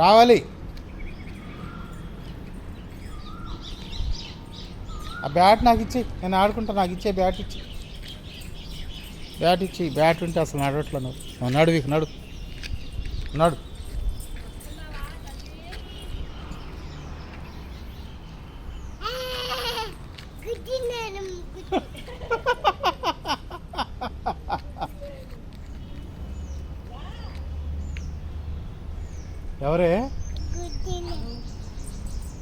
రావాలి. ఆ బ్యాట్ నాకు ఇచ్చి నేను ఆడుకుంటా నాకు ఇచ్చే బ్యాట్ ఇచ్చి. బ్యాట్ ఇచ్చి బ్యాట్ ఉంటే అసలు నడవట్లేదు. నువ్వు నువ్వు నడు నడు నడు గుడ్డినాను ఎవరే?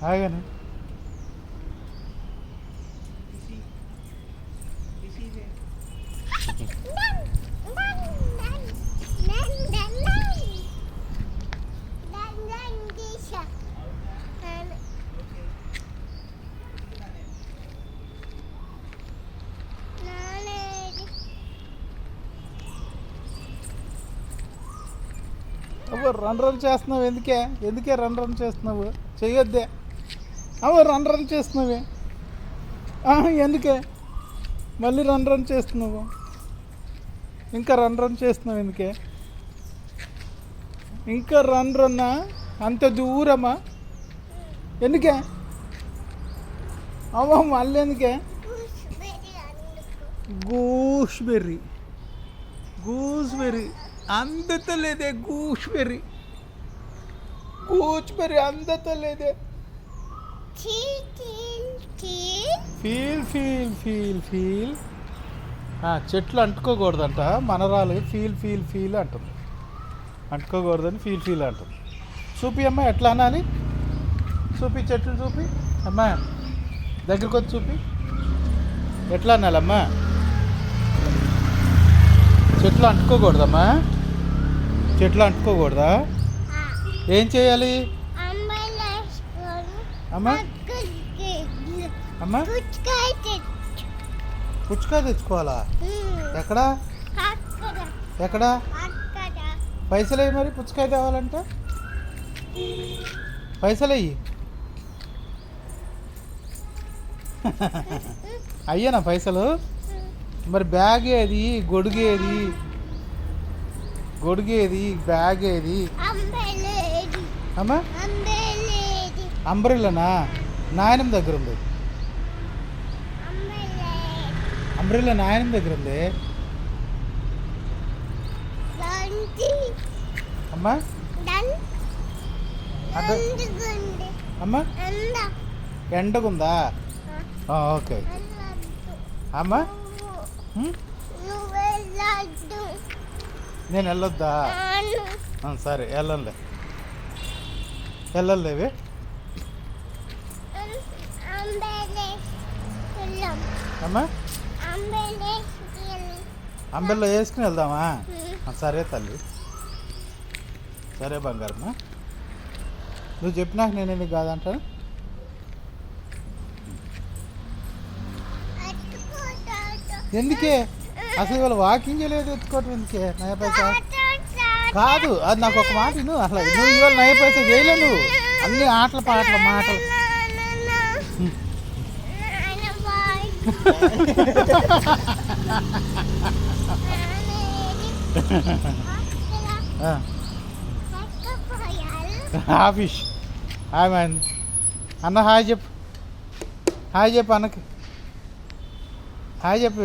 ఆగాను? అవ్వ రన్ రన్ చేస్తున్నావు ఎందుకే? ఎందుకే రన్ రన్ చేస్తున్నావు? చెయ్యొద్దే. అవ్వ రన్ రన్ చేస్తున్నావే. ఎందుకే? మళ్ళీ రన్ రన్ చేస్తున్నావు. ఇంకా రన్ రన్ చేస్తున్నావు ఎందుకే? ఇంకా రన్ రన్నా అంత దూరమా? ఎందుకే? అవ్వ మళ్ళీ ఎందుకే? గూస్బెర్రీ. గూస్బెర్రీ. అందతలేదే gooseberry gooseberry అందతలేదే. Feel feel feel. Feel చెట్లు అంటుకోకూడదంట. మనరాలు ఫీల్ ఫీల్ ఫీల్ అంటుంది. అంటుకోకూడదని ఫీల్ ఫీల్ అంటుంది. చూపి అమ్మా ఎట్లా అనాలి చూపి చెట్లు చూపి. అమ్మా దగ్గరికి వచ్చి చూపి. ఎట్లా అనాలమ్మా చెట్లు అంటుకోకూడదమ్మా. చెట్లు అంటుకోకూడదా? ఏం చేయాలి? అమ్మా? అమ్మా? పుచ్చకాయ తెచ్చుకోవాలా? ఎక్కడా? ఎక్కడా? పైసలు అయ్యి మరి పుచ్చకాయ తేవాలంటే? పైసలు అయ్యి అయ్యేనా పైసలు? మరి బ్యాగ్ ఏది గొడుగు ఏది గొడుగు ఏది బ్యాగ్ ఏది అమ్మా అంబ్రెల్లనా నాయనం దగ్గర ఉంది అంబ్రెల్లా నాయనం దగ్గర ఉంది అమ్మా అడ్డ అమ్మా ఎండగుందా ఆ, ఓకే అమ్మా హ్మ్? నేను వెళ్ళొద్దా? సరే వెళ్ళంలే వెళ్ళలేవి అమ్మా? అంబెల్లో వేసుకుని వెళ్దామా? సరే తల్లి. సరే బంగారమ్మా. నువ్వు చెప్పినాక నేను ఎందుకు కాదంటాను? ఎందుకే? అసలు ఇవాళ వాకింగ్ లేదు ఎత్తుకోవటం ఎందుకే? నయ పైసా? కాదు అది నాకు ఒక మాట విను అసలు నువ్వు ఇవాళ నయ పైసా చేయలే నువ్వు. అన్ని ఆటలు పాటలు మాటలు. ఆ, ఆఫీస్ హాయ్ మ్యాన్ అన్న హాయ్ చెప్పు. హాయ్ చెప్పు అన్నకి. హాయ్ చెప్పు